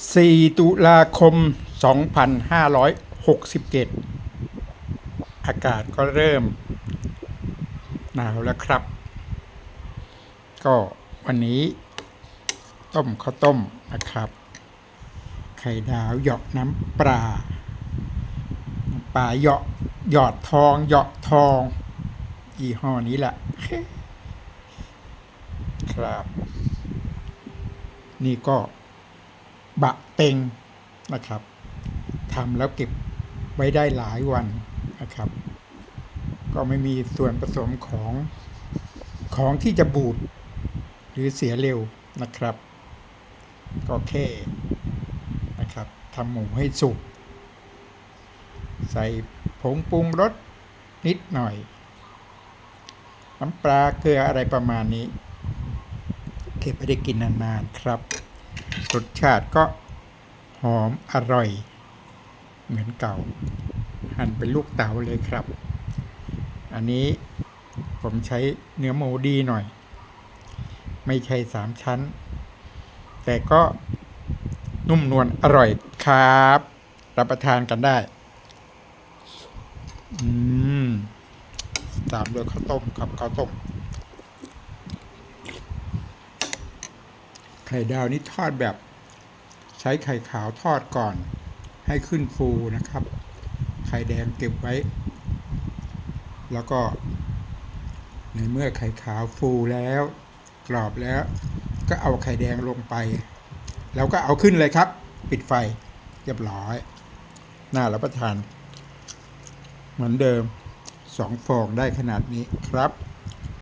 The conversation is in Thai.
4 ตุลาคม 2567 อากาศก็เริ่ม หนาวแล้วครับ ก็วันนี้ ต้มข้าวต้มนะครับ ไข่ดาวหยาะน้ำปลาน้ำปลาหยาะหยอดทองหยาะทองยี่ห้อนี้แหละ ครับ นี่ก็ บะเต็งนะครับทำแล้วเก็บไว้ได้หลายวันนะครับ ก็ไม่มีส่วนผสมของของที่จะบูดหรือเสียเร็วนะครับ ก็แค่นะครับทำหมูให้สุก ใส่ผงปรุงรสนิดหน่อย น้ำปลาเกลืออะไรประมาณนี้ เก็บไปได้กินนานๆครับ รสชาติก็หอมอร่อย เหมือนเก่า หั่นเป็นลูกเต๋าเลยครับ อันนี้ผมใช้เนื้อหมูดีหน่อย ไม่ใช่สามชั้น แต่ก็นุ่มนวลอร่อยครับ รับประทานกันได้ อืม ตามด้วยข้าวต้มครับข้าวต้ม ข่ดาวนี่ทอดแบบใช้ไข่ขาวทอดก่อน ให้ขึ้นฟูนะครับ ไข่แดงเก็บไว้ แล้วก็ ในเมื่อไข่ขาวฟูแล้ว กรอบแล้ว ก็เอาไข่แดงลงไป แล้วก็เอาขึ้นเลยครับ ปิดไฟเรียบร้อยน่ารับประทาน เหมือนเดิมสองฟองได้ขนาดนี้ครับ